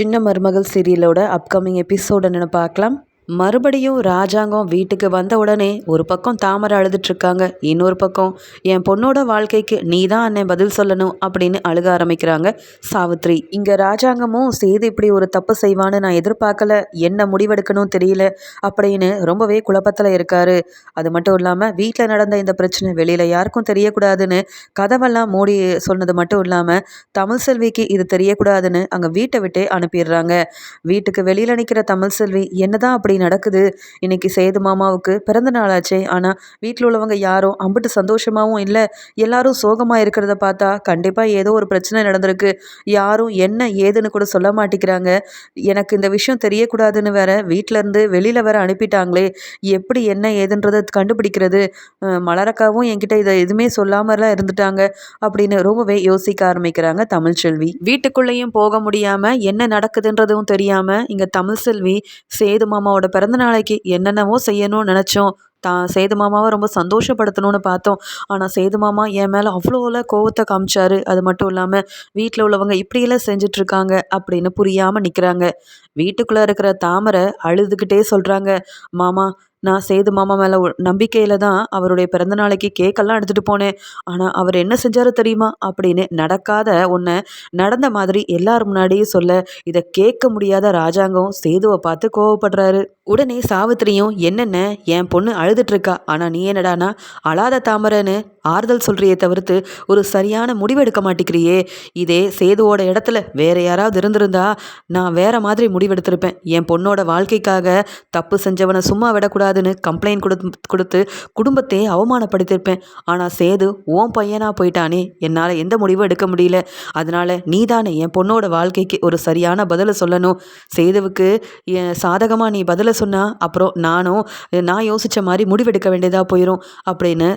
சின்ன மருமகள் சீரியலோட upcoming episode என்னென்னு பார்க்கலாம். மறுபடியும் ராஜாங்கம் வீட்டுக்கு வந்த உடனே ஒரு பக்கம் தாமரை அழுதுட்ருக்காங்க இன்னொரு பக்கம் என் பொண்ணோட வாழ்க்கைக்கு நீ தான் அண்ணன் பதில் சொல்லணும் அப்படின்னு அழுக ஆரம்பிக்கிறாங்க சாவித்ரி. இங்கே ராஜாங்கமும் சேது இப்படி ஒரு தப்பு செய்வான்னு நான் எதிர்பார்க்கல என்ன முடிவெடுக்கணும் தெரியல அப்படின்னு ரொம்பவே குழப்பத்தில் இருக்காரு. அது மட்டும் இல்லாமல் வீட்டில் நடந்த இந்த பிரச்சனை வெளியில் யாருக்கும் தெரியக்கூடாதுன்னு கதவெல்லாம் மூடி சொன்னது மட்டும் இல்லாமல் தமிழ் செல்விக்கு இது தெரியக்கூடாதுன்னு அங்கே வீட்டை விட்டே அனுப்பிடுறாங்க. வீட்டுக்கு வெளியில் நிற்கிற தமிழ் செல்வி என்னதான் அப்படி நடக்குது. இன்னைக்கு சேது மாமாவுக்கு பிறந்த நாளாச்சே ஆனால் வீட்டில் உள்ளவங்க யாரும் அம்பிட்டு சந்தோஷமாகவும் இல்லை. எல்லாரும் சோகமாக இருக்கிறத பார்த்தா கண்டிப்பாக ஏதோ ஒரு பிரச்சனை நடந்திருக்கு. யாரும் என்ன ஏதுன்னு கூட சொல்ல மாட்டேங்கிறாங்க. எனக்கு இந்த விஷயம் தெரியக்கூடாதுன்னு வேற வீட்டிலேருந்து வெளியில் வேற அனுப்பிட்டாங்களே. எப்படி என்ன ஏதுன்றதை கண்டுபிடிக்கிறது? மலரக்காவும் என்கிட்ட இதை எதுவுமே சொல்லாமலாம் இருந்துட்டாங்க அப்படின்னு ரொம்பவே யோசிக்க ஆரம்பிக்கிறாங்க தமிழ்ச்செல்வி வீட்டுக்குள்ளேயும் போக முடியாமல் என்ன நடக்குதுன்றதும் தெரியாமல் இங்கே தமிழ்செல்வி சேது மாமாவோட பிறந்த நாளைக்கு என்னென்னவோ செய்யணும்னு நினச்சோம். தான் சேது மாமாவை ரொம்ப சந்தோஷப்படுத்தணும்னு பார்த்தோம். ஆனால் சேது மாமா என் மேலே அவ்வளோல கோவத்தை காமிச்சாரு. அது மட்டும் இல்லாமல் வீட்டில் உள்ளவங்க இப்படியெல்லாம் செஞ்சிட்ருக்காங்க அப்படின்னு புரியாமல் நிற்கிறாங்க வீட்டுக்குள்ளே இருக்கிற தாமரை அழுதுகிட்டே சொல்கிறாங்க மாமா நான் சேது மாமா மேலே நம்பிக்கையில் தான் அவருடைய பிறந்த நாளைக்கு கேக்கெல்லாம் எடுத்துகிட்டு போனேன். ஆனால் அவர் என்ன செஞ்சாரோ தெரியுமா? அப்படின்னு நடக்காத ஒன்று நடந்த மாதிரி எல்லார் முன்னாடியும் சொல்ல இதை கேட்க முடியாத ராஜாங்கம் சேதுவை பார்த்து கோவப்படுறாரு. உடனே சாவித்திரியும் என்னென்ன? என் பொண்ணு அழுதுட்ருக்கா ஆனால் நீ என்னடானா அழாத தாமரைன்னு ஆறுதல் சொல்கிறியே தவிர்த்து ஒரு சரியான முடிவு எடுக்க மாட்டேங்கிறியே இதே சேதுவோட இடத்துல வேற யாராவது இருந்திருந்தா நான் வேற மாதிரி முடிவு முடிவெடுத்திருப்பேன். என் பொண்ணோட வாழ்க்கைக்காக தப்பு செஞ்சவனை சும்மா விடக்கூடாதுன்னு கம்ப்ளைண்ட் கொடு கொடுத்து குடும்பத்தையே அவமானப்படுத்தியிருப்பேன். ஆனால் சேது ஓன் பையனாக போயிட்டானே. என்னால் எந்த முடிவும் எடுக்க முடியல. அதனால நீ தானே என் பொண்ணோட வாழ்க்கைக்கு ஒரு சரியான பதிலை சொல்லணும். சேதுவுக்கு சாதகமாக நீ பதிலை சொன்னால் அப்புறம் நானும் நான் யோசித்த மாதிரி முடிவெடுக்க வேண்டியதாக போயிடும் அப்படின்னு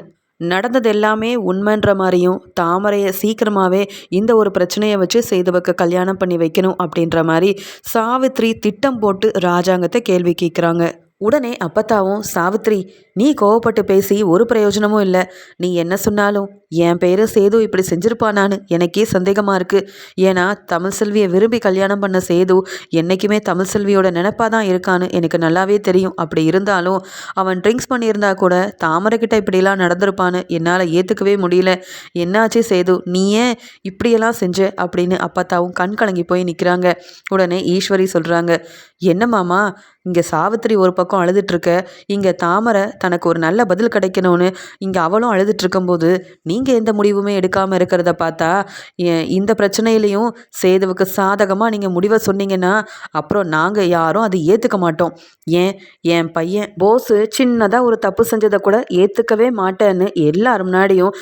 நடந்தது எல்லாமே உண்மைன்ற மாதிரியும் தாமரையை சீக்கிரமாகவே இந்த ஒரு பிரச்சனையை வச்சு சேதுவுக்கு கல்யாணம் பண்ணி வைக்கணும் அப்படின்ற மாதிரி சாவித்ரி திட்டம் போட்டு ராஜாங்கத்தை கேள்வி கேட்குறாங்க. உடனே அப்பத்தாவும் சாவித்ரி நீ கோவப்பட்டு பேசி ஒரு பிரயோஜனமும் இல்லை. நீ என்ன சொன்னாலும் என் பேரை சேது இப்படி செஞ்சிருப்பானான்னு எனக்கே சந்தேகமாக இருக்குது ஏன்னா தமிழ் செல்வியை விரும்பி கல்யாணம் பண்ண சேது என்றைக்குமே தமிழ் செல்வியோட நினப்பாக தான் இருக்கான்னு எனக்கு நல்லாவே தெரியும். அப்படி இருந்தாலும் அவன் ட்ரிங்க்ஸ் பண்ணியிருந்தா கூட தாமரைக்கிட்ட இப்படிலாம் நடந்திருப்பான்னு என்னால் ஏற்றுக்கவே முடியல. என்னாச்சு சேது? நீ ஏன் இப்படியெல்லாம் செஞ்ச? அப்படின்னு அப்பத்தாவும் கண் கலங்கி போய் நிற்கிறாங்க உடனே ஈஸ்வரி சொல்கிறாங்க என்ன மாமா இங்கே சாவித்திரி ஒரு பக்கம் அழுதுட்ருக்க இங்கே தாமரை தனக்கு ஒரு நல்ல பதில் கிடைக்கணும்னு இங்கே அவளும் அழுதுட்டுருக்கும்போது நீங்கள் எந்த முடிவுமே எடுக்காமல் இருக்கிறத பார்த்தா இந்த பிரச்சனையிலையும் சேதுவுக்கு சாதகமாக நீங்கள் முடிவை சொன்னீங்கன்னா அப்புறம் நாங்கள் யாரும் அதை ஏற்றுக்க மாட்டோம். ஏன்? என் பையன் போஸு சின்னதாக ஒரு தப்பு செஞ்சதை கூட ஏற்றுக்கவே மாட்டேன்னு எல்லாரும் முன்னாடியும்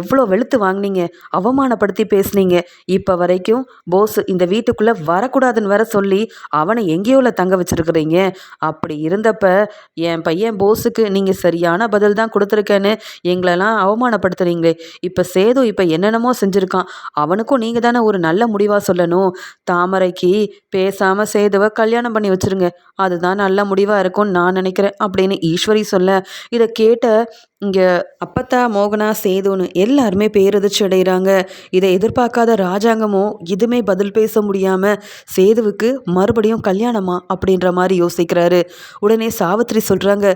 எவ்வளோ வெளுத்து வாங்கினீங்க? அவமானப்படுத்தி பேசுனீங்க. இப்போ வரைக்கும் போஸ் இந்த வீட்டுக்குள்ளே வரக்கூடாதுன்னு வர சொல்லி அவனை எங்கேயோல தங்க வச்சுருக்குறீங்க. அப்படி இருந்தப்ப என் பையன் போஸுக்கு நீங்கள் சரியான பதில் தான் கொடுத்துருக்கேன்னு எங்களெல்லாம் அவமானப்படுத்துறீங்களே. இப்போ சேது இப்போ என்னென்னமோ செஞ்சுருக்கான். அவனுக்கும் நீங்கள் தானே ஒரு நல்ல முடிவாக சொல்லணும். தாமரைக்கு பேசாமல் சேதுவை கல்யாணம் பண்ணி வச்சுருங்க. அதுதான் நல்ல முடிவாக இருக்கும்னு நான் நினைக்கிறேன் அப்படின்னு ஈஸ்வரி சொல்ல இதை கேட்ட இங்கே அப்பத்தா மோகனா சேதுன்னு எல்லாருமே பேரதிர்ச்சி அடைகிறாங்க இதை எதிர்பார்க்காத ராஜாங்கமும் இதுமே பதில் பேச முடியாமல் சேதுவுக்கு மறுபடியும் கல்யாணமா அப்படின்ற மாதிரி யோசிக்கிறாரு. உடனே சாவித்திரி சொல்கிறாங்க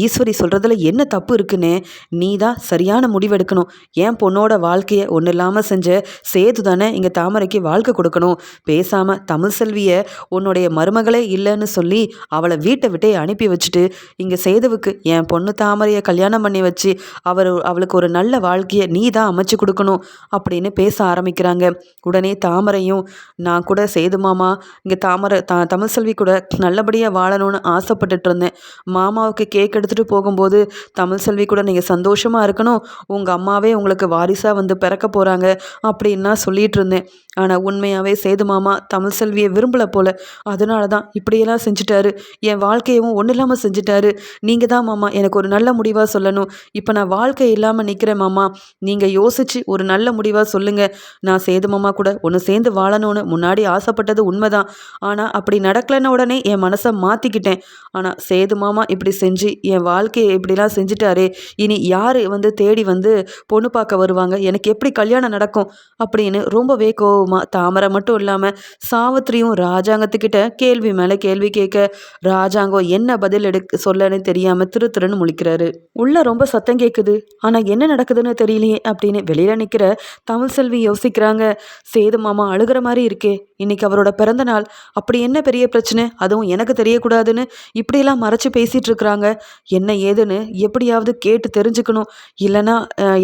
ஈஸ்வரி சொல்கிறதுல என்ன தப்பு இருக்குன்னு? நீ தான் சரியான முடிவெடுக்கணும். ஏன் பொண்ணோட வாழ்க்கையை ஒன்றும் இல்லாமல் செஞ்ச சேது தானே இங்கே தாமரைக்கு வாழ்க்கை கொடுக்கணும். பேசாமல் தமிழ் செல்வியை உன்னுடைய மருமகளே இல்லைன்னு சொல்லி அவளை வீட்டை விட்டே அனுப்பி வச்சுட்டு இங்கே சேதுவுக்கு என் பொண்ணு தாமரையை கல்யாணம் பண்ணி வச்சு அவர் அவளுக்கு ஒரு நல்ல வாழ்க்கையை நீ தான் அமைச்சு கொடுக்கணும் அப்படின்னு பேச ஆரம்பிக்கிறாங்க. உடனே தாமரையும் நான் கூட சேது மாமா இங்கே தாமரை த தமிழ் செல்வி கூட நல்லபடியாக வாழணும்னு ஆசைப்பட்டுட்டு இருந்தேன். மாமாவுக்கு கேக் எடுத்துகிட்டு போகும்போது தமிழ் செல்வி கூட நீங்கள் சந்தோஷமாக இருக்கணும். உங்கள் அம்மாவே உங்களுக்கு வாரிசாக வந்து பிறக்க போகிறாங்க அப்படின்னா சொல்லிட்டு இருந்தேன். ஆனால் உண்மையாகவே சேது மாமா தமிழ் செல்வியை விரும்பலை போல. அதனால தான் இப்படியெல்லாம் செஞ்சுட்டாரு. என் வாழ்க்கையவும் ஒன்றும் இல்லாமல் செஞ்சுட்டாரு. நீங்கள் தான் மாமா எனக்கு ஒரு நல்ல முடிவாக சொல்லணும். இப்போ நான் வாழ்க்கை இல்லாமல் நிற்கிறேன் மாமா. நீங்கள் யோசித்து ஒரு நல்ல முடிவாக சொல்லுங்கள் நான் சேது மாமா கூட ஒன்று சேர்ந்து வாழணும்னு முன்னாடி ஆசைப்பட்டது உண்மைதான். ஆனால் அப்படி நடக்கலைன உடனே என் மனசை மாற்றிக்கிட்டேன் ஆனால் சேது மாமா இப்படி செஞ்சு என் வாழ்க்கையை இப்படிலாம் செஞ்சுட்டாரே. இனி யார் வந்து தேடி வந்து பொண்ணு பார்க்க வருவாங்க? எனக்கு எப்படி கல்யாணம் நடக்கும்? அப்படின்னு ரொம்பவே கோவ கோவமாக தாமரை மட்டும் இல்லாமல் சாவித்திரியும் ராஜாங்கத்துக்கிட்ட கேள்வி மேலே கேள்வி கேட்க ராஜாங்கம் என்ன பதில் எடுக்க சொல்லன்னு தெரியாமல் திரு திருன்னு முழிக்கிறாரு. உள்ள ரொம்ப சத்தம் கேட்குது ஆனால் என்ன நடக்குதுன்னு தெரியலையே அப்படின்னு வெளியில் நிற்கிற தமிழ் செல்வி யோசிக்கிறாங்க. சேது மாமா அழுகிற மாதிரி இருக்கே. இன்னைக்கு அவரோட பிறந்த நாள். அப்படி என்ன பெரிய பிரச்சனை? அதுவும் எனக்கு தெரியக்கூடாதுன்னு இப்படியெல்லாம் மறைச்சு பேசிகிட்டு இருக்கிறாங்க. என்ன ஏதுன்னு எப்படியாவது கேட்டு தெரிஞ்சுக்கணும். இல்லைன்னா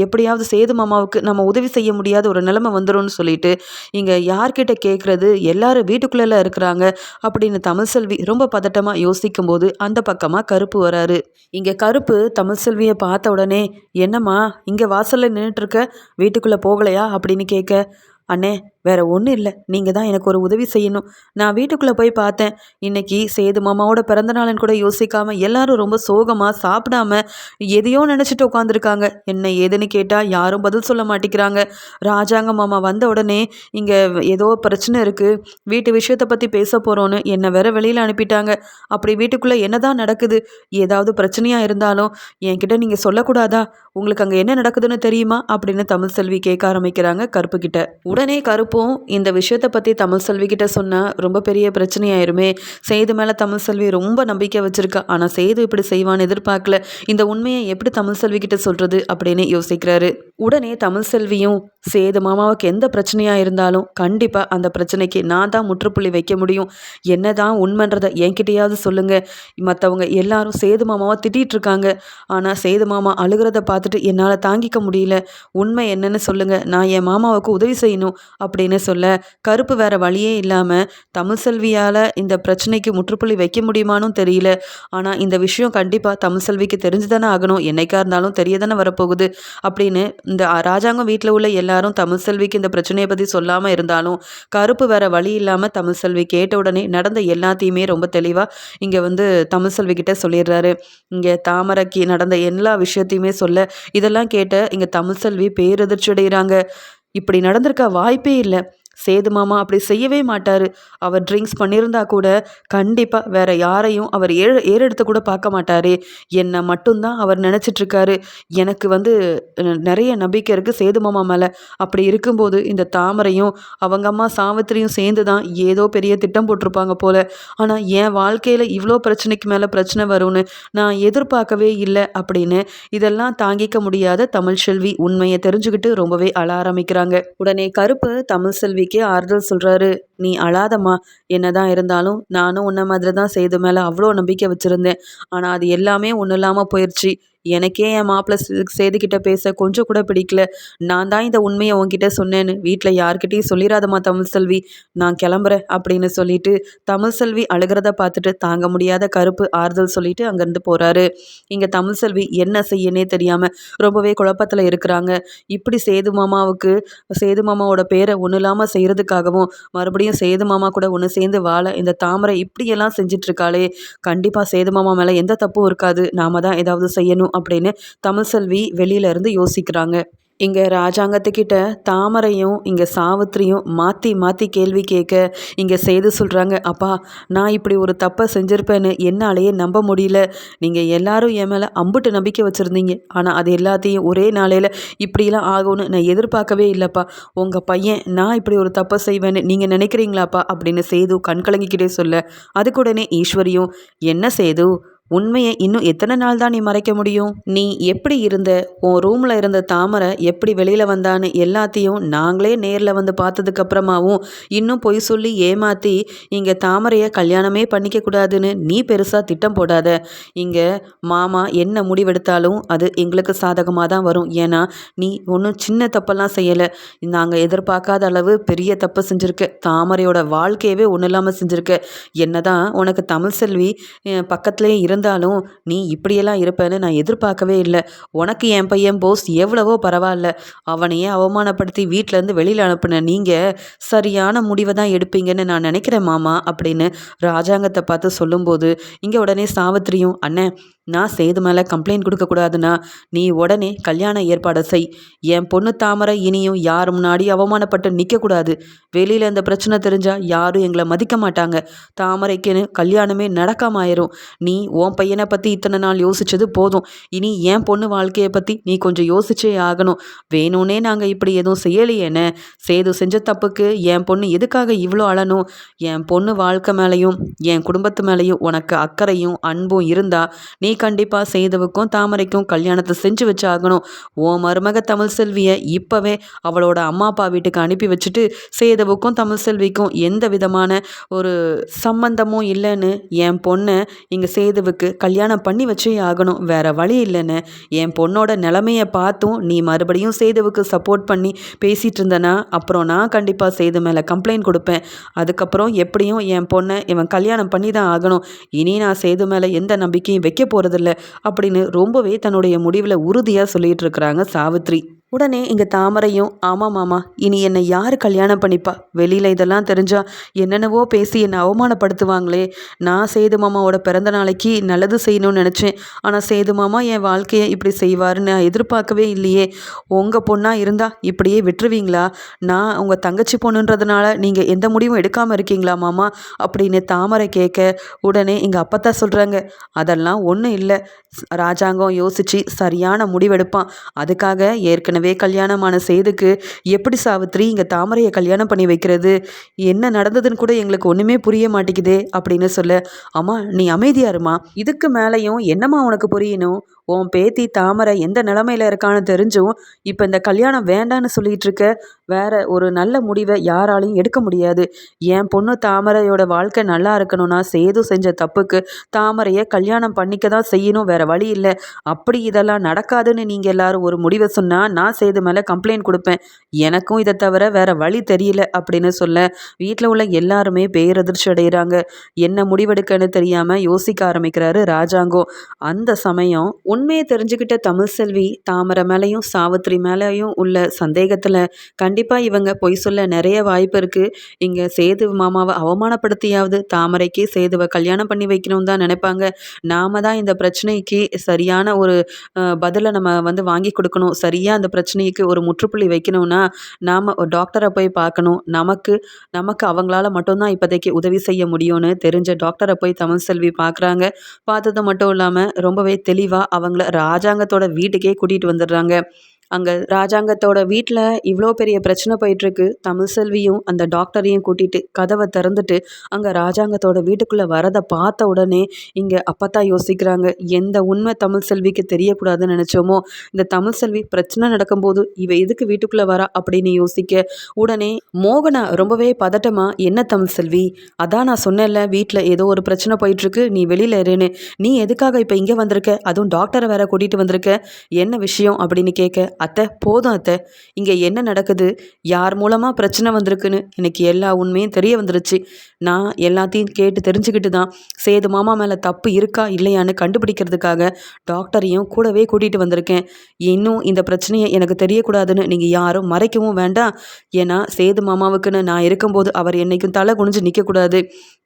எப்படியாவது சேது மாமாவுக்கு நம்ம உதவி செய்ய முடியாத ஒரு நிலைமை வந்துடும் சொல்லிட்டு இங்கே யார்கிட்ட கேட்குறது எல்லாரும் வீட்டுக்குள்ளே இருக்கிறாங்க. அப்படின்னு தமிழ் செல்வி ரொம்ப பதட்டமாக யோசிக்கும் போது அந்த பக்கமாக கருப்பு வராரு. இங்கே கருப்பு தமிழ் செல்வியை பார்த்த உடனே என்னம்மா இங்கே வாசலில் நின்றுட்டுருக்க வீட்டுக்குள்ளே போகலையா? அப்படின்னு கேட்க அண்ணே வேற ஒன்றும் இல்லை. நீங்கள் தான் எனக்கு ஒரு உதவி செய்யணும். நான் வீட்டுக்குள்ளே போய் பார்த்தேன். இன்னைக்கு சேது மாமாவோட பிறந்தநாளன் கூட யோசிக்காமல் எல்லாரும் ரொம்ப சோகமாக சாப்பிடாம எதையோ நினச்சிட்டு உட்காந்துருக்காங்க என்ன ஏதுன்னு கேட்டால் யாரும் பதில் சொல்ல மாட்டேங்கிறாங்க. ராஜாங்க மாமா வந்த உடனே இங்கே ஏதோ பிரச்சனை இருக்குது வீட்டு விஷயத்தை பற்றி பேச போகிறோன்னு என்னை வேற வெளியில் அனுப்பிட்டாங்க. அப்படி வீட்டுக்குள்ளே என்ன தான் நடக்குது? ஏதாவது பிரச்சனையாக இருந்தாலும் என்கிட்ட நீங்கள் சொல்லக்கூடாதா? உங்களுக்கு அங்கே என்ன நடக்குதுன்னு தெரியுமா? அப்படின்னு தமிழ் செல்வி கேட்க ஆரம்பிக்கிறாங்க கருப்புக்கிட்ட உடனே கருப்பு அப்போது இந்த விஷயத்தை பற்றி தமிழ் செல்வி கிட்ட சொன்னால் ரொம்ப பெரிய பிரச்சனையாயிருமே. சேது மேலே தமிழ் செல்வி ரொம்ப நம்பிக்கை வச்சுருக்கா. ஆனால் சேது இப்படி செய்வான்னு எதிர்பார்க்கல. இந்த உண்மையை எப்படி தமிழ் செல்வி கிட்ட சொல்கிறது அப்படின்னு யோசிக்கிறாரு. உடனே தமிழ் செல்வியும் சேது மாமாவுக்கு எந்த பிரச்சனையாக இருந்தாலும் கண்டிப்பாக அந்த பிரச்சனைக்கு நான் தான் முற்றுப்புள்ளி வைக்க முடியும். என்ன தான் உண்மைன்றதை என்கிட்டயாவது சொல்லுங்கள் மற்றவங்க எல்லாரும் சேது மாமாவை திட்டிகிட்டு இருக்காங்க. ஆனால் சேது மாமா அழுகிறத பார்த்துட்டு என்னால் தாங்கிக்க முடியல. உண்மை என்னன்னு சொல்லுங்கள் நான் என் மாமாவுக்கு உதவி செய்யணும். அப்படி அப்படின்னு சொல்ல கருப்பு வேற வழியே இல்லாமல் தமிழ் செல்வியால் இந்த பிரச்சனைக்கு முற்றுப்புள்ளி வைக்க முடியுமானும் தெரியல. ஆனால் இந்த விஷயம் கண்டிப்பாக தமிழ் செல்விக்கு தெரிஞ்சு தானே ஆகணும். என்னைக்கா இருந்தாலும் தெரிய தானே வரப்போகுது அப்படின்னு இந்த ராஜாங்கம் வீட்டில் உள்ள எல்லாரும் தமிழ் செல்விக்கு இந்த பிரச்சனையை பற்றி சொல்லாமல் இருந்தாலும் கருப்பு வேற வழி இல்லாமல் தமிழ் செல்வி கேட்ட உடனே நடந்த எல்லாத்தையுமே ரொம்ப தெளிவாக இங்கே வந்து தமிழ் செல்வி கிட்ட சொல்லிடுறாரு. இங்கே தாமரைக்கு நடந்த எல்லா விஷயத்தையுமே சொல்ல இதெல்லாம் கேட்ட இங்கே தமிழ் செல்வி பேரதிர்ச்சி அடைகிறாங்க இப்படி நடந்திருக்க வாய்ப்பே இல்லை. சேது மாமா அப்படி செய்யவே மாட்டார். அவர் ட்ரிங்க்ஸ் பண்ணியிருந்தா கூட கண்டிப்பாக வேற யாரையும் அவர் ஏ ஏறெடுத்து கூட பார்க்க மாட்டார். என்னை மட்டும்தான் அவர் நினச்சிட்ருக்காரு. எனக்கு வந்து நிறைய நம்பிக்கை இருக்குது சேது மாமா மேலே. அப்படி இருக்கும்போது இந்த தாமரையும் அவங்க அம்மா சாவித்திரியும் சேர்ந்து தான் ஏதோ பெரிய திட்டம் போட்டிருப்பாங்க போல். ஆனால் என் வாழ்க்கையில் இவ்வளோ பிரச்சனைக்கு மேலே பிரச்சனை வரும்னு நான் எதிர்பார்க்கவே இல்லை அப்படின்னு இதெல்லாம் தாங்கிக்க முடியாத தமிழ் செல்வி உண்மையை தெரிஞ்சுக்கிட்டு ரொம்பவே அழ ஆரம்பிக்கிறாங்க. உடனே கருப்பு தமிழ் செல்வி ஆறுதல் சொல்கிறாரு நீ அழாதம்மா. என்ன தான் இருந்தாலும் நானும் உன்ன மாதிரி தான் செய்து மேலே அவ்வளோ நம்பிக்கை வச்சுருந்தேன். ஆனால் அது எல்லாமே ஒன்றும் இல்லாமல் போயிடுச்சு எனக்கே என் மாப்பிள்ளை சேதுக்கிட்ட பேச கொஞ்சம் கூட பிடிக்கல. நான் தான் இந்த உண்மையை உன்கிட்ட சொன்னேன்னு. வீட்டில் யார்கிட்டையும் சொல்லிடாதம்மா தமிழ் செல்வி நான் கிளம்புறேன் அப்படின்னு சொல்லிட்டு தமிழ் செல்வி அழுகிறத பார்த்துட்டு தாங்க முடியாத கருப்பு ஆறுதல் சொல்லிட்டு அங்கேருந்து போகிறாரு இங்கே தமிழ் செல்வி என்ன செய்யனே தெரியாமல் ரொம்பவே குழப்பத்தில் இருக்கிறாங்க. இப்படி சேது மாமாவுக்கு சேது மாமாவோட பேரை ஒன்றும் இல்லாமல் செய்கிறதுக்காகவும் மறுபடியும் சேது மாமா கூட ஒன்று சேர்ந்து வாழ இந்த தாமரை இப்படியெல்லாம் செஞ்சிட்ருக்காளே. கண்டிப்பாக சேது மாமா மேலே எந்த தப்பும் இருக்காது. நாம தான் ஏதாவது செய்யணும். அப்படின்னு தமிழ்செல்வி வெளியிலேருந்து யோசிக்கிறாங்க. இங்கே ராஜாங்கத்துக்கிட்ட தாமரையும் இங்கே சாவித்திரியும் மாற்றி மாற்றி கேள்வி கேட்க இங்கே செய்து சொல்கிறாங்க அப்பா நான் இப்படி ஒரு தப்பை செஞ்சுருப்பேன்னு என்னாலேயே நம்ப முடியல. நீங்கள் எல்லாரும் என் மேலே அம்புட்டு நம்பிக்கை வச்சுருந்தீங்க. ஆனால் அது எல்லாத்தையும் ஒரே நாளையில் இப்படிலாம் ஆகும்னு நான் எதிர்பார்க்கவே இல்லைப்பா. உங்கள் பையன் நான் இப்படி ஒரு தப்பை செய்வேன்னு நீங்கள் நினைக்கிறீங்களாப்பா? அப்படின்னு சேது கண்கலங்கிக்கிட்டே சொல்ல அதுக்குடனே ஈஸ்வரியும் என்ன சேது உண்மையை இன்னும் எத்தனை நாள் தான் நீ மறைக்க முடியும்? நீ எப்படி இருந்த? உன் ரூமில் இருந்த தாமரை எப்படி வெளியில் வந்தான்னு எல்லாத்தையும் நாங்களே நேரில் வந்து பார்த்ததுக்கு அப்புறமாவும் இன்னும் பொய் சொல்லி ஏமாற்றி இங்கே தாமரையை கல்யாணமே பண்ணிக்க கூடாதுன்னு நீ பெருசாக திட்டம் போடாத. இங்கே மாமா என்ன முடிவெடுத்தாலும் அது எங்களுக்கு சாதகமாக தான் வரும். ஏன்னா நீ ஒன்றும் சின்ன தப்பெல்லாம் செய்யலை. நாங்கள் எதிர்பார்க்காத அளவு பெரிய தப்பு செஞ்சுருக்க. தாமரையோட வாழ்க்கையவே ஒன்றும் இல்லாமல் செஞ்சுருக்க. என்ன தான் உனக்கு தமிழ் செல்வி பக்கத்துலேயே இருந்து இருந்தாலும் நீ இப்படியெல்லாம் இருப்பேன்னு நான் எதிர்பார்க்கவே இல்லை. உனக்கு என் பையன் போஸ் எவ்வளவோ பரவாயில்ல அவனையே அவமானப்படுத்தி வீட்டிலேருந்து வெளியில் அனுப்புன நீங்கள் சரியான முடிவை தான் எடுப்பீங்கன்னு நான் நினைக்கிறேன் மாமா அப்படின்னு ராஜாங்கத்தை பார்த்து சொல்லும்போது இங்கே உடனே சாவித்திரியும் அண்ணன் நான் சேது மேலே கம்ப்ளைண்ட் கொடுக்கக்கூடாதுன்னா நீ உடனே கல்யாண ஏற்பாடை செய். என் பொண்ணு தாமரை இனியும் யார் முன்னாடி அவமானப்பட்டு நிற்கக்கூடாது வெளியில் இந்த பிரச்சனை தெரிஞ்சால் யாரும் எங்களை மதிக்க மாட்டாங்க. தாமரைக்குன்னு கல்யாணமே நடக்காமாயிரும் நீ உன் பையனை பற்றி இத்தனை நாள் யோசிச்சது போதும். இனி என் பொண்ணு வாழ்க்கையை பற்றி நீ கொஞ்சம் யோசிச்சே ஆகணும். வேணும்னே நாங்கள் இப்படி எதுவும் செய்யலையேன்னு. சேது செஞ்ச தப்புக்கு என் பொண்ணு எதுக்காக இவ்வளோ அழணும்? என் பொண்ணு வாழ்க்கை மேலேயும் என் குடும்பத்து மேலேயும் உனக்கு அக்கறையும் அன்பும் இருந்தால் நீ கண்டிப்பாக சேதுவுக்கும் தாமரைக்கும் கல்யாணத்தை செஞ்சு வச்சாகணும். உன் மருமக தமிழ் செல்வியை இப்போவே அவளோட அம்மா அப்பா வீட்டுக்கு அனுப்பி வச்சுட்டு சேதுவுக்கும் தமிழ் செல்விக்கும் எந்த விதமான ஒரு சம்பந்தமும் இல்லைன்னு என் பொண்ணை இங்கே சேதுவுக்கு கல்யாணம் பண்ணி வச்சே ஆகணும். வேற வழி இல்லைன்னு என் பொண்ணோட நிலமையை பார்த்தும் நீ மறுபடியும் சேதுவுக்கு சப்போர்ட் பண்ணி பேசிகிட்டு இருந்தனா அப்புறம் நான் கண்டிப்பாக சேது மேலே கம்ப்ளைண்ட் கொடுப்பேன். அதுக்கப்புறம் எப்படியும் என் பொண்ணை இவன் கல்யாணம் பண்ணி தான் ஆகணும். இனி நான் சேது மேலே எந்த நம்பிக்கையும் வைக்க போகிறதில்ல அப்படின்னு ரொம்பவே தன்னுடைய முடிவில் உறுதியாக சொல்லிட்டு இருக்கிறாங்க சாவித்ரி. உடனே இங்கே தாமரையும் ஆமாம் மாமா இனி என்னை யார் கல்யாணம் பண்ணிப்பா? வெளியில் இதெல்லாம் தெரிஞ்சா என்னென்னவோ பேசி என்னை அவமானப்படுத்துவாங்களே. நான் சேது மாமாவோட பிறந்த நாளைக்கு நல்லது செய்யணும்னு நினச்சேன். ஆனால் சேது மாமா என் வாழ்க்கையை இப்படி செய்வாருன்னு நான் எதிர்பார்க்கவே இல்லையே. உங்கள் பொண்ணாக இருந்தால் இப்படியே விட்டுருவீங்களா? நான் உங்கள் தங்கச்சி பொண்ணுன்றதுனால நீங்கள் எந்த முடிவும் எடுக்காமல் இருக்கீங்களா மாமா? அப்படின்னு தாமரை கேட்க உடனே எங்கள் அப்பத்தா சொல்கிறாங்க அதெல்லாம் ஒன்றும் இல்லை. ராஜாங்கம் யோசித்து சரியான முடிவெடுப்பான். அதுக்காக ஏற்கனவே கல்யாணமான சேதுக்கு எப்படி சாவித்ரி இங்கே தாமரையை கல்யாணம் பண்ணி வைக்கிறது? என்ன நடந்ததுன்னு கூட எங்களுக்கு ஒன்றுமே புரிய மாட்டேங்குதே அப்படின்னு சொல்ல அம்மா நீ அமைதியாருமா இதுக்கு மேலேயும் என்னம்மா உனக்கு புரியணும்? உன் பேத்தி தாமரை எந்த நிலமையில இருக்கான்னு தெரிஞ்சும் இப்போ இந்த கல்யாணம் வேண்டான்னு சொல்லிட்டு இருக்க. வேற ஒரு நல்ல முடிவை யாராலையும் எடுக்க முடியாது. என் பொண்ணு தாமரையோட வாழ்க்கை நல்லா இருக்கணும்னா சேது செஞ்ச தப்புக்கு தாமரையை கல்யாணம் பண்ணிக்க தான் செய்யணும். வேற வழி இல்லை. அப்படி இதெல்லாம் நடக்காதுன்னு நீங்கள் எல்லாரும் ஒரு முடிவை சொன்னால் நான் சேது மேலே கம்ப்ளைண்ட் கொடுப்பேன். எனக்கும் இதை தவிர வேற வழி தெரியல அப்படின்னு சொல்ல வீட்டில் உள்ள எல்லாருமே பேரதிர்ச்சி அடைகிறாங்க என்ன முடிவெடுக்கன்னு தெரியாமல் யோசிக்க ஆரம்பிக்கிறாரு ராஜாங்கோ. அந்த சமயம் உண்மையை தெரிஞ்சுக்கிட்ட தமிழ் செல்வி தாமரை மேலேயும் சாவித்ரி மேலேயும் உள்ள சந்தேகத்தில் கண்டிப்பாக இவங்க பொய் சொல்ல நிறைய வாய்ப்பு இருக்குது இங்கே சேது மாமாவை அவமானப்படுத்தியாவது தாமரைக்கு சேதுவை கல்யாணம் பண்ணி வைக்கணும் தான் நினைப்பாங்க. நாம தான் இந்த பிரச்சனைக்கு சரியான ஒரு பதிலை நம்ம வந்து வாங்கி கொடுக்கணும். சரியாக அந்த பிரச்சனைக்கு ஒரு முற்றுப்புள்ளி வைக்கணும்னா நாம் ஒரு டாக்டரை போய் பார்க்கணும். நமக்கு நமக்கு அவங்களால மட்டும்தான் இப்போதைக்கு உதவி செய்ய முடியும்னு தெரிஞ்ச டாக்டரை போய் தமிழ் செல்வி பார்க்குறாங்க. பார்த்தது மட்டும் இல்லாமல் ரொம்பவே தெளிவாக அவங்கள ராஜாங்கத்தோட வீட்டுக்கே கூட்டிகிட்டு வந்துடுறாங்க. அங்கே ராஜாங்கத்தோட வீட்டில் இவ்வளோ பெரிய பிரச்சனை போயிட்டுருக்கு. தமிழ் செல்வியும் அந்த டாக்டரையும் கூட்டிகிட்டு கதவை திறந்துட்டு அங்கே ராஜாங்கத்தோட வீட்டுக்குள்ளே வரதை பார்த்த உடனே இங்கே அப்பத்தான் யோசிக்கிறாங்க எந்த உண்மை தமிழ் செல்விக்கு தெரியக்கூடாதுன்னு நினச்சோமோ? இந்த தமிழ் செல்வி பிரச்சனை நடக்கும்போது இவ எதுக்கு வீட்டுக்குள்ளே வரா அப்படின்னு யோசிக்க உடனே மோகனா ரொம்பவே பதட்டமா? என்ன தமிழ் செல்வி? அதான் நான் சொன்னேன்ல வீட்டில் ஏதோ ஒரு பிரச்சனை போயிட்டுருக்கு நீ வெளியில் இருன்னு நீ எதுக்காக இப்போ இங்கே வந்திருக்க? அதுவும் டாக்டரை வேற கூட்டிகிட்டு வந்திருக்க. என்ன விஷயம்? அப்படின்னு கேட்க அத்தை போதும் அத்தை. இங்கே என்ன நடக்குது? யார் மூலமாக பிரச்சனை வந்திருக்குன்னு எனக்கு எல்லா உண்மையும் தெரிய வந்துருச்சு. நான் எல்லாத்தையும் கேட்டு தெரிஞ்சுக்கிட்டு தான் சேது மாமா மேலே தப்பு இருக்கா இல்லையான்னு கண்டுபிடிக்கிறதுக்காக டாக்டரையும் கூடவே கூட்டிகிட்டு வந்திருக்கேன். இன்னும் இந்த பிரச்சனையை எனக்கு தெரியக்கூடாதுன்னு நீங்கள் யாரும் மறைக்கவும் வேண்டாம். ஏன்னா சேது மாமாவுக்குன்னு நான் இருக்கும்போது அவர் என்னைக்கும் தலை குனிஞ்சு நிற்கக்கூடாது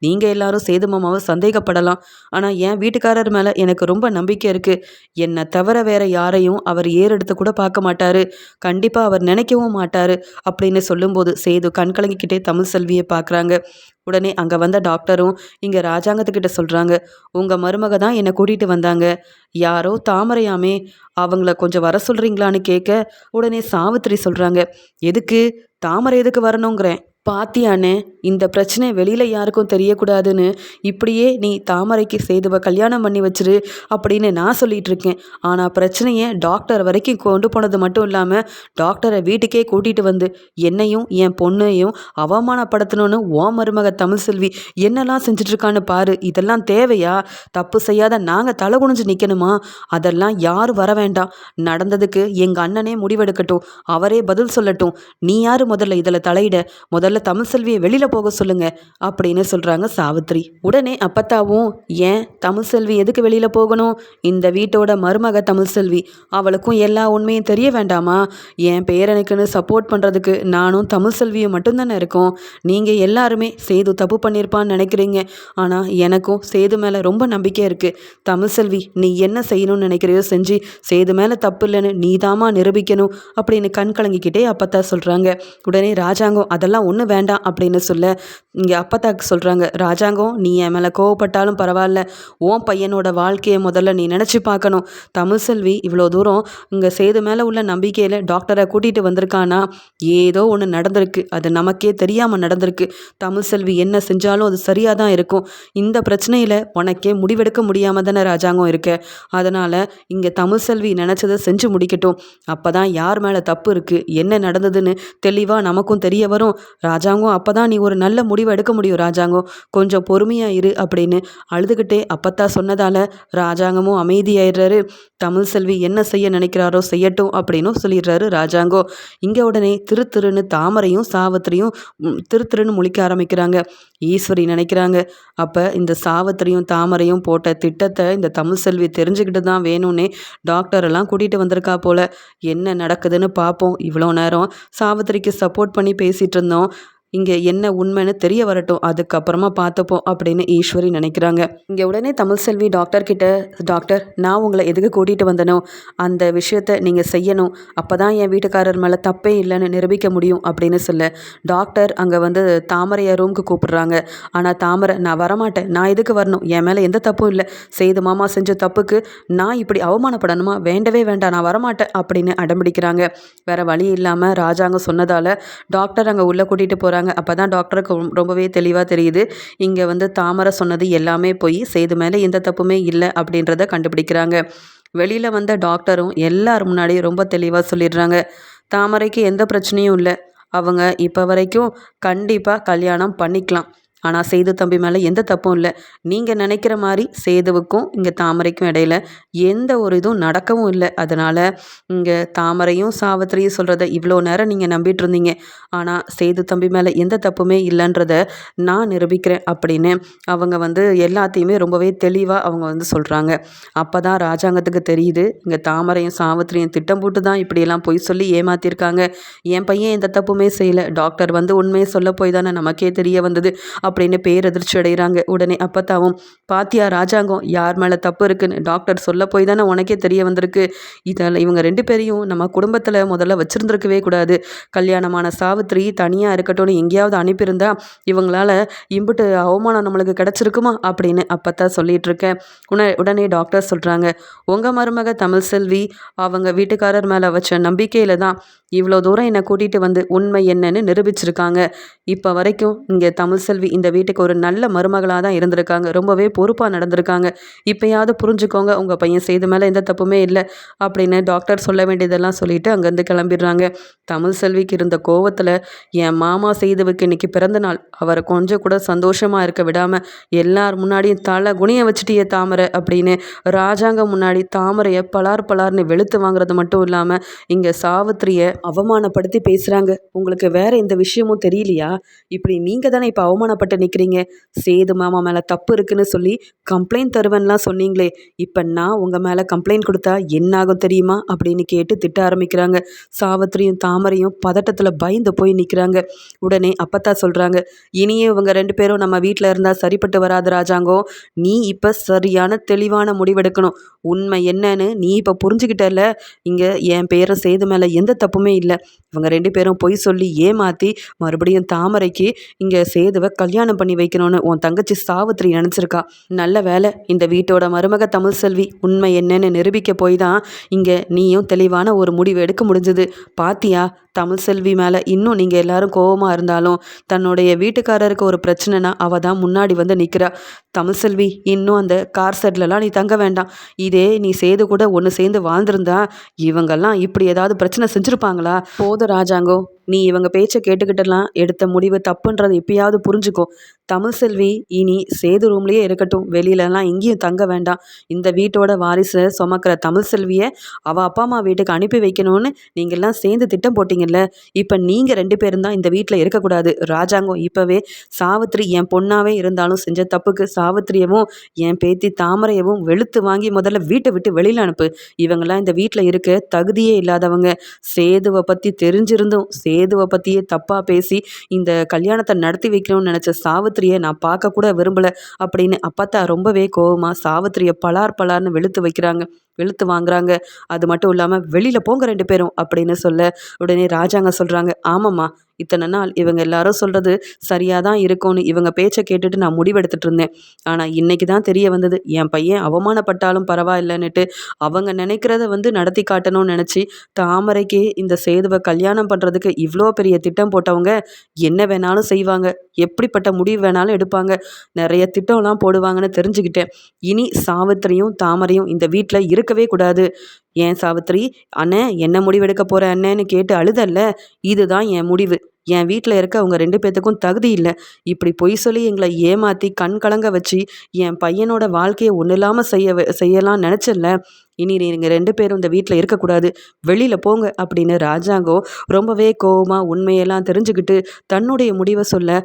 நீங்கள் எல்லாரும் சேது மாமாவை சந்தேகப்படலாம். ஆனால் என் வீட்டுக்காரர் மேலே எனக்கு ரொம்ப நம்பிக்கை இருக்குது என்னை தவிர வேற யாரையும் அவர் ஏறெடுத்து கூட பார்க்க மாட்டார். கண்டிப்பாக அவர் நினைக்கவும் மாட்டார் அப்படின்னு சொல்லும்போது சேது கண் கலங்கிக்கிட்டே தமிழ் செல்வியை பார்க்குறாங்க. உடனே அங்கே வந்த டாக்டரும் இங்கே ராஜாங்கத்துக்கிட்ட சொல்கிறாங்க உங்கள் மருமக தான் என்னை கூட்டிகிட்டு வந்தாங்க. யாரோ தாமரையாமே அவங்கள கொஞ்சம் வர சொல்கிறீங்களான்னு கேட்க உடனே சாவித்திரி சொல்கிறாங்க எதுக்கு? தாமரை எதுக்கு வரணுங்கிறேன். பாத்தியானே இந்த பிரச்சனை வெளியில் யாருக்கும் தெரியக்கூடாதுன்னு இப்படியே நீ தாமரைக்கு சேதுவை கல்யாணம் பண்ணி வச்சிரு அப்படின்னு நான் சொல்லிட்டு இருக்கேன். ஆனால் பிரச்சனையை டாக்டர் வரைக்கும் கொண்டு போனது மட்டும் இல்லாமல் டாக்டரை வீட்டுக்கே கூட்டிகிட்டு வந்து என்னையும் என் பொண்ணையும் அவமானப்படுத்தணும்னு ஓ மருமக தமிழ் செல்வி என்னெல்லாம் செஞ்சிட்ருக்கான்னு பாரு. இதெல்லாம் தேவையா? தப்பு செய்யாத நாங்கள் தலை குனிஞ்சு நிற்கணுமா அதெல்லாம் யாரும் வர வேண்டாம். நடந்ததுக்கு எங்கள் அண்ணனே முடிவெடுக்கட்டும். அவரே பதில் சொல்லட்டும். நீ யார் முதல்ல இதில் தலையிட? முதல்ல தமிழ் செல்வியை வெளியில் போக சொல்லுங்க அப்படின்னு சொல்கிறாங்க சாவித்ரி உடனே அப்பத்தாவும் ஏன்? தமிழ் செல்வி எதுக்கு வெளியில் போகணும்? இந்த வீட்டோட மருமக தமிழ் செல்வி. அவளுக்கும் எல்லா உண்மையும் தெரிய வேண்டாமா? என் பேரனுக்குன்னு சப்போர்ட் பண்ணுறதுக்கு நானும் தமிழ் செல்வியும் மட்டும்தானே இருக்கோம். நீங்கள் எல்லாருமே சேது தப்பு பண்ணியிருப்பான்னு நினைக்கிறீங்க. ஆனால் எனக்கும் சேது மேலே ரொம்ப நம்பிக்கை இருக்குது தமிழ் செல்வி நீ என்ன செய்யணும்னு நினைக்கிறையோ செஞ்சு சேது மேலே தப்பு இல்லைன்னு நீதாமா நிரூபிக்கணும் அப்படின்னு கண் கலங்கிக்கிட்டே அப்பத்தா சொல்கிறாங்க உடனே ராஜாங்கம் அதெல்லாம் ஒன்றும் வேண்டாம் அப்படின்னு சொல்ல இங்கே அப்பத்தாக்கு சொல்கிறாங்க ராஜாங்கம் நீ என் மேலே கோவப்பட்டாலும் பரவாயில்ல. ஓன் பையனோட வாழ்க்கையை முதல்ல நீ நினச்சி பார்க்கணும். தமிழ் செல்வி இவ்வளோ தூரம் இங்கே சேது மேலே உள்ள நம்பிக்கையில் டாக்டரை கூட்டிகிட்டு வந்திருக்கானா? ஏதோ ஒன்று நடந்திருக்கு. அது நமக்கே தெரியாமல் நடந்திருக்கு. தமிழ் செல்வி என்ன செஞ்சாலும் அது சரியாக தான் இருக்கும். இந்த பிரச்சனையில் உனக்கே முடிவெடுக்க முடியாமல் தானே ராஜாங்கம் இருக்க. அதனால் இங்கே தமிழ் செல்வி நினச்சதை செஞ்சு முடிக்கட்டும். அப்போ தான் யார் மேலே தப்பு இருக்குது என்ன நடந்ததுன்னு தெளிவாக நமக்கும் தெரிய வரும். ராஜாங்கம் அப்போ தான் நீ ஒரு நல்ல முடிவு எடுக்க முடியும் ராஜாங்கம் கொஞ்சம் பொறுமையாக இரு அப்படின்னு அழுதுகிட்டே அப்பத்தா சொன்னதால் ராஜாங்கமும் அமைதியாயிடுறாரு. தமிழ் செல்வி என்ன செய்ய நினைக்கிறாரோ செய்யட்டும் அப்படின்னும் சொல்லிடுறாரு ராஜாங்கோ. இங்கே உடனே திரு திருன்னு தாமரையும் சாவத்திரியும் திரு திருன்னு முழிக்க ஆரம்பிக்கிறாங்க. ஈஸ்வரி நினைக்கிறாங்க. அப்போ இந்த சாவத்திரியும் தாமரையும் போட்ட திட்டத்தை இந்த தமிழ் செல்வி தெரிஞ்சுக்கிட்டு தான் வேணும்னே டாக்டரெல்லாம் கூட்டிகிட்டு வந்திருக்கா போல். என்ன நடக்குதுன்னு பார்ப்போம் இவ்வளோ நேரம் சாவத்திரிக்கு சப்போர்ட் பண்ணி பேசிகிட்டு இருந்தோம். இங்கே என்ன உண்மைன்னு தெரிய வரட்டும். அதுக்கப்புறமா பார்த்துப்போம் அப்படின்னு ஈஸ்வரி நினைக்கிறாங்க. இங்கே உடனே தமிழ் செல்வி டாக்டர் கிட்ட டாக்டர் நான் உங்களை எதுக்கு கூட்டிகிட்டு வந்தனோ? அந்த விஷயத்த நீங்கள் செய்யணும். அப்போ தான் என் வீட்டுக்காரர் மேலே தப்பே இல்லைன்னு நிரூபிக்க முடியும் அப்படின்னு சொல்ல டாக்டர் அங்கே வந்து தாமரையை ரூமுக்கு கூப்பிடுறாங்க. ஆனால் தாமரை நான் வரமாட்டேன். நான் எதுக்கு வரணும்? என் மேலே எந்த தப்பும் இல்லை. செய்து மாமா செஞ்ச தப்புக்கு நான் இப்படி அவமானப்படணுமா? வேண்டவே வேண்டாம். நான் வரமாட்டேன் அப்படின்னு அடம்பிடிக்கிறாங்க. வேறு வழி இல்லாமல் ராஜாங்க சொன்னதால் டாக்டர் அங்கே உள்ளே கூட்டிகிட்டு போகிறாங்க சொல்கிறாங்க அப்போ தான் டாக்டருக்கு ரொம்பவே தெளிவாக தெரியுது. இங்கே வந்து தாமரை சொன்னது எல்லாமே போய் செய்து மேலே எந்த தப்புமே இல்லை அப்படின்றத கண்டுபிடிக்கிறாங்க. வெளியில் வந்த டாக்டரும் எல்லார் முன்னாடியும் ரொம்ப தெளிவாக சொல்லிடுறாங்க. தாமரைக்கு எந்த பிரச்சனையும் இல்லை. அவங்க இப்போ வரைக்கும் கண்டிப்பாக கல்யாணம் பண்ணிக்கலாம். ஆனால் சேது தம்பி மேலே எந்த தப்பும் இல்லை. நீங்கள் நினைக்கிற மாதிரி சேதுவுக்கும் இங்கே தாமரைக்கும் இடையில எந்த ஒரு இதுவும் நடக்கவும் இல்லை. அதனால் இங்கே தாமரையும் சாவித்திரியும் சொல்கிறத இவ்வளோ நேரம் நீங்கள் நம்பிட்டு இருந்தீங்க. ஆனால் சேது தம்பி மேலே எந்த தப்புமே இல்லைன்றத நான் நிரூபிக்கிறேன் அப்படின்னு அவங்க வந்து எல்லாத்தையுமே ரொம்பவே தெளிவாக அவங்க வந்து சொல்கிறாங்க அப்போ தான் ராஜாங்கத்துக்கு தெரியுது. இங்கே தாமரையும் சாவித்திரியும் திட்டம் போட்டு தான் இப்படியெல்லாம் பொய் சொல்லி ஏமாத்திருக்காங்க. என் பையன் எந்த தப்புமே செய்யலை. டாக்டர் வந்து உண்மையை சொல்ல போய் தானே நமக்கே தெரிய வந்தது. அப்படின்னு பேரதிர்ச்சி அடைகிறாங்க. உடனே அப்பத்தாவும் பாத்தியா ராஜாங்கம் யார் மேலே தப்பு இருக்குன்னு டாக்டர் சொல்ல போய் தானே உனக்கே தெரிய வந்திருக்கு. இதில் இவங்க ரெண்டு பேரையும் நம்ம குடும்பத்தில் முதல்ல வச்சுருந்துருக்கவே கூடாது. கல்யாணமான சாவித்ரி தனியாக இருக்கட்டும்னு எங்கேயாவது அனுப்பியிருந்தா இவங்களால இம்புட்டு அவமானம் நம்மளுக்கு கிடச்சிருக்குமா அப்படின்னு அப்பத்தா சொல்லிட்டு இருக்கேன் உடனே உடனே டாக்டர் சொல்கிறாங்க உங்கள் மருமக தமிழ் செல்வி அவங்க வீட்டுக்காரர் மேலே வச்ச நம்பிக்கையில் தான் இவ்வளோ தூரம் என்னை கூட்டிகிட்டு வந்து உண்மை என்னன்னு நிரூபிச்சிருக்காங்க. இப்போ வரைக்கும் இங்கே தமிழ் செல்வி இந்த இந்த வீட்டுக்கு ஒரு நல்ல மருமகளாக தான் இருந்திருக்காங்க. ரொம்பவே பொறுப்பாக நடந்திருக்காங்க. இப்போயாவது புரிஞ்சுக்கோங்க உங்கள் பையன் செய்த மேலே எந்த தப்புமே இல்லை அப்படின்னு டாக்டர் சொல்ல வேண்டியதெல்லாம் சொல்லிட்டு அங்கேருந்து கிளம்பிடுறாங்க. தமிழ் செல்விக்கு இருந்த கோவத்தில் என் மாமா செய்தவுக்கு இன்னைக்கு பிறந்த நாள். அவரை கொஞ்சம் கூட சந்தோஷமாக இருக்க விடாமல் எல்லார் முன்னாடியும் தலை குனிய வச்சுட்டியே தாமரை அப்படின்னு ராஜாங்க முன்னாடி தாமரையை பலார் பலார்னு வெளுத்து வாங்குறது மட்டும் இல்லாமல் இங்கே சாவித்திரியை அவமானப்படுத்தி பேசுகிறாங்க உங்களுக்கு வேற எந்த விஷயமும் தெரியலையா? இப்படி நீங்கள் தானே இப்போ அவமானப்பட்டு நிற்கிறீங்க சேது மாமா மேலே தப்பு இருக்குன்னு சொல்லி கம்ப்ளைண்ட் தருவேன்லாம் சொன்னீங்களே இப்போ நான் உங்கள் மேலே கம்ப்ளைண்ட் கொடுத்தா என்னாகும் தெரியுமா? அப்படின்னு கேட்டு திட்ட ஆரம்பிக்கிறாங்க. சாவித்திரியும் தாமரையும் பதட்டத்தில் பயந்து போய் நிற்கிறாங்க உடனே அப்பத்தா சொல்கிறாங்க இனியே இவங்க ரெண்டு பேரும் நம்ம வீட்டில் இருந்தால் சரிப்பட்டு வராது ராஜாங்கோ. நீ இப்போ சரியான தெளிவான முடிவெடுக்கணும். உண்மை என்னன்னு நீ இப்போ புரிஞ்சுக்கிட்டல இங்கே என் பேரை சேது மேலே எந்த தப்புமே இல்லை. இவங்க ரெண்டு பேரும் பொய் சொல்லி ஏமாற்றி மறுபடியும் தாமரைக்கு இங்கே சேதுவை கல்யாணம் கல்யாணம் பண்ணி வைக்கணும்னு உன் தங்கச்சி சாவித்திரி நினச்சிருக்கா. நல்ல வேலை இந்த வீட்டோட மருமக தமிழ் செல்வி உண்மை என்னன்னு நிரூபிக்க போய் தான் இங்கே நீயும் தெளிவான ஒரு முடிவு எடுக்க முடிஞ்சது. பாத்தியா தமிழ் செல்வி மேலே இன்னும் நீங்கள் எல்லாரும் கோபமாக இருந்தாலும் தன்னுடைய வீட்டுக்காரருக்கு ஒரு பிரச்சனைனா அவள் தான் முன்னாடி வந்து நிற்கிறா தமிழ் செல்வி இன்னும் அந்த கார் செட்லலாம் நீ தங்க வேண்டாம். இதே நீ செய்து கூட ஒன்று சேர்ந்து வாழ்ந்திருந்தா இவங்கெல்லாம் இப்படி ஏதாவது பிரச்சனை செஞ்சுருப்பாங்களா? போதும் ராஜாங்கோ. நீ இவங்க பேச்சை கேட்டுக்கிட்டலாம் எடுத்த முடிவு தப்புன்றது எப்பயாவது புரிஞ்சுக்கோ. தமிழ் செல்வி இனி சேது ரூம்லேயே இருக்கட்டும். வெளியிலலாம் எங்கேயும் தங்க வேண்டாம். இந்த வீட்டோட வாரிசை சுமக்கிற தமிழ் செல்வியை அவள் அப்பா அம்மா வீட்டுக்கு அனுப்பி வைக்கணும்னு நீங்கள்லாம் சேர்ந்து திட்டம் போட்டிங்கல்ல. இப்போ நீங்கள் ரெண்டு பேரும் தான் இந்த வீட்டில் இருக்கக்கூடாது. ராஜாங்கம் இப்போவே சாவித்திரி என் பொண்ணாவே இருந்தாலும் செஞ்ச தப்புக்கு சாவித்திரியவும் என் பேத்தி தாமரையவும் வெளுத்து வாங்கி முதல்ல வீட்டை விட்டு வெளியில் அனுப்பு. இவங்கெல்லாம் இந்த வீட்டில் இருக்க தகுதியே இல்லாதவங்க. சேதுவை பற்றி தெரிஞ்சிருந்தும் ஏதுவை பற்றியே தப்பாக பேசி இந்த கல்யாணத்தை நடத்தி வைக்கணும்னு நினச்ச சாவித்திரியை நான் பார்க்க கூட விரும்பலை அப்படின்னு அப்பத்தா ரொம்பவே கோவமாக சாவித்திரியை பலார் பலார்னு வெளுத்து வைக்கிறாங்க. வெளுத்து வாங்குறாங்க. அது மட்டும் இல்லாமல் வெளியில் போங்க ரெண்டு பேரும் அப்படின்னு சொல்ல உடனே ராஜாங்க சொல்கிறாங்க ஆமாம்மா இத்தனை நாள் இவங்க எல்லாரும் சொல்கிறது சரியாக தான் இருக்கும்னு இவங்க பேச்சை கேட்டுட்டு நான் முடிவெடுத்துட்டு இருந்தேன். ஆனால் இன்னைக்கு தான் தெரிய வந்தது என் பையன் அவமானப்பட்டாலும் பரவாயில்லைன்னுட்டு அவங்க நினைக்கிறத வந்து நடத்தி காட்டணும்னு நினச்சி தாமரைக்கு இந்த சேதுவை கல்யாணம் பண்ணுறதுக்கு இவ்வளோ பெரிய திட்டம் போட்டவங்க என்ன வேணாலும் செய்வாங்க எப்படிப்பட்ட முடிவு வேணாலும் எடுப்பாங்க நிறைய திட்டம்லாம் போடுவாங்கன்னு தெரிஞ்சுக்கிட்டேன். இனி சாவித்திரியும் தாமரையும் இந்த வீட்டில் இரு இருக்கவே கூடாது. ஏன் சாவித்திரி? அண்ணே என்ன முடிவெடுக்க போகிற அண்ணேன்னு கேட்டு அழுதல்ல? இதுதான் என் முடிவு. என் வீட்டில் இருக்க அவங்க ரெண்டு பேர்த்துக்கும் தகுதி இல்லை. இப்படி பொய் சொல்லி எங்களை ஏமாற்றி கண் கலங்க வச்சு என் பையனோட வாழ்க்கையை ஒன்றும் இல்லாமல் செய்ய செய்யலாம் நினச்சல இனி நீங்கள் ரெண்டு பேரும் இந்த வீட்டில் இருக்கக்கூடாது வெளியில் போங்க அப்படின்னு ராஜாங்கோ ரொம்பவே கோவமாக உண்மையெல்லாம் தெரிஞ்சுக்கிட்டு தன்னுடைய முடிவை சொல்ல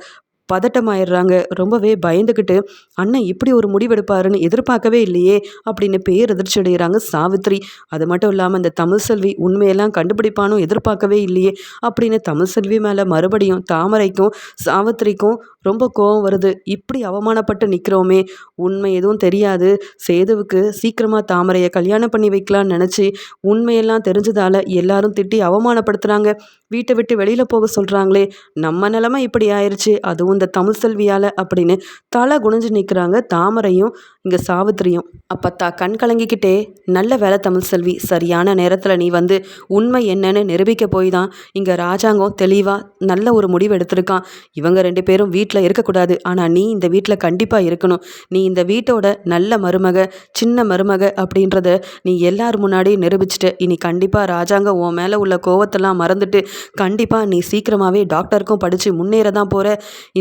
பதட்டமாயிடுறாங்க. ரொம்பவே பயந்துக்கிட்டு அண்ணன் இப்படி ஒரு முடிவெடுப்பாருன்னு எதிர்பார்க்கவே இல்லையே அப்படின்னு பேரதிர்ச்சி அடைகிறாங்க சாவித்ரி. அது மட்டும் இல்லாமல் இந்த தமிழ் செல்வி உண்மையெல்லாம் கண்டுபிடிப்பானும் எதிர்பார்க்கவே இல்லையே அப்படின்னு தமிழ் செல்வி மேலே மறுபடியும் தாமரைக்கும் சாவித்திரிக்கும் ரொம்ப கோவம் வருது. இப்படி அவமானப்பட்டு நிற்கிறோமே உண்மை எதுவும் தெரியாது. சேதுவுக்கு சீக்கிரமாக தாமரையை கல்யாணம் பண்ணி வைக்கலான்னு நினச்சி உண்மையெல்லாம் தெரிஞ்சதால் எல்லாரும் திட்டி அவமானப்படுத்துகிறாங்க வீட்டை விட்டு வெளியில் போக சொல்கிறாங்களே நம்ம நிலமை இப்படி ஆயிடுச்சு அதுவும் இந்த தமிழ் செல்வியால் அப்படின்னு தலை குனிஞ்சு நிற்கிறாங்க தாமரையும் இங்கே சாவித்திரியும். அப்பத்தா கண் கலங்கிக்கிட்டே நல்ல வேலை தமிழ் செல்வி சரியான நேரத்தில் நீ வந்து உண்மை என்னன்னு நிரூபிக்க போய் தான் இங்கே ராஜாங்கம் தெளிவாக நல்ல ஒரு முடிவு எடுத்திருக்கான். இவங்க ரெண்டு பேரும் வீட்டில் இருக்கக்கூடாது. ஆனால் நீ இந்த வீட்டில் கண்டிப்பாக இருக்கணும். நீ இந்த வீட்டோட நல்ல மருமக சின்ன மருமக அப்படின்றத நீ எல்லார் முன்னாடியும் நிரூபிச்சிட்ட இனி கண்டிப்பாக ராஜாங்கம் உன் மேலே உள்ள கோவத்தெல்லாம் மறந்துட்டு கண்டிப்பாக நீ சீக்கிரமாகவே டாக்டருக்கும் படித்து முன்னேற தான் போகிற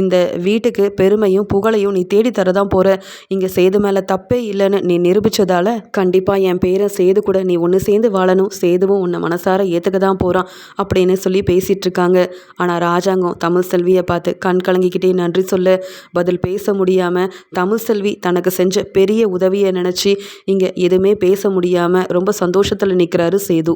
இந்த வீட்டுக்கு பெருமையும் புகழையும் நீ தேடித்தர தான் போகிற இங்கே சேது மேலே தப்பே இல்லைன்னு நீ நிரூபித்ததால் கண்டிப்பாக என் பேரை சேது கூட நீ ஒன்று சேர்ந்து வாழணும். சேதுவும் உன்னை மனசார ஏற்றுக்க தான் போகிறான் அப்படின்னு சொல்லி பேசிகிட்டு இருக்காங்க. ஆனால் ராஜாங்கம் தமிழ் செல்வியை பார்த்து கண் கலங்கிக்கிட்டே நன்றி சொல்ல பதில் பேச முடியாமல் தமிழ் செல்வி தனக்கு செஞ்ச பெரிய உதவியை நினச்சி இங்கே எதுவுமே பேச முடியாமல் ரொம்ப சந்தோஷத்தில் நிற்கிறாரு சேது.